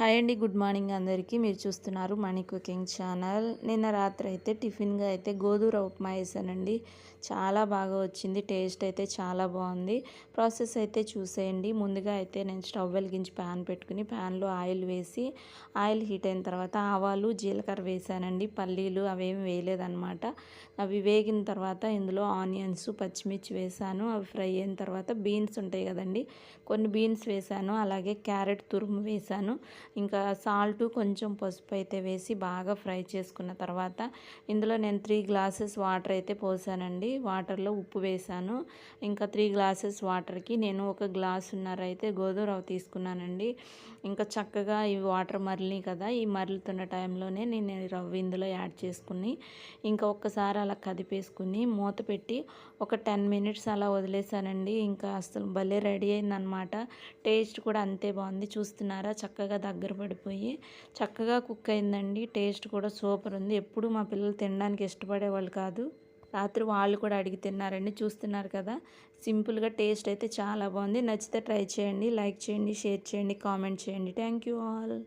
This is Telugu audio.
హాయ్ అండి గుడ్ మార్నింగ్ అందరికీ. మీరు చూస్తున్నారు మనీ కుకింగ్ ఛానల్. నిన్న రాత్రి అయితే టిఫిన్గా అయితే గోధుమ ఉప్మా వేసానండి చాలా బాగా వచ్చింది టేస్ట్ అయితే చాలా బాగుంది. ప్రాసెస్ అయితే చూసేయండి. ముందుగా అయితే నేను స్టవ్ వెలిగించి ప్యాన్ పెట్టుకుని ప్యాన్లో ఆయిల్ వేసి ఆయిల్ హీట్ అయిన తర్వాత ఆవాలు జీలకర్ర వేసానండి పల్లీలు అవేమి వేయలేదన్నమాట. అవి వేగిన తర్వాత ఇందులో ఆనియన్స్ పచ్చిమిర్చి వేసాను అవి ఫ్రై అయిన తర్వాత బీన్స్ ఉంటాయి కదండి. కొన్ని బీన్స్ వేసాను అలాగే క్యారెట్ తురుము వేసాను ఇంకా సాల్ట్ కొంచెం పసుపు అయితే వేసి బాగా ఫ్రై చేసుకున్న తర్వాత ఇందులో నేను త్రీ గ్లాసెస్ వాటర్ అయితే పోసానండి. వాటర్లో ఉప్పు వేసాను. ఇంకా త్రీ గ్లాసెస్ వాటర్కి నేను ఒక గ్లాసున్నర అయితే గోధుమ రవ్వ తీసుకున్నానండి. ఇంకా చక్కగా ఈ వాటర్ మరలి కదా ఈ మరలుతున్న టైంలోనే నేను రవ్వ ఇందులో యాడ్ చేసుకుని ఇంకా ఒక్కసారి అలా కదిపేసుకుని మూత పెట్టి ఒక టెన్ మినిట్స్ అలా వదిలేసానండి. ఇంకా అసలు భలే రెడీ అయిందనమాట టేస్ట్ కూడా అంతే బాగుంది. చూస్తున్నారా? చక్కగా దగ్గర పడిపోయి చక్కగా కుక్ అయిందండి. టేస్ట్ కూడా సూపర్ ఉంది. ఎప్పుడు మా పిల్లలు తినడానికి ఇష్టపడేవాళ్ళు కాదు. రాత్రి వాళ్ళు కూడా అడిగి తిన్నారండి. చూస్తున్నారు కదా సింపుల్గా టేస్ట్ అయితే చాలా బాగుంది. నచ్చితే ట్రై చేయండి లైక్ చేయండి షేర్ చేయండి కామెంట్ చేయండి. Thank you all.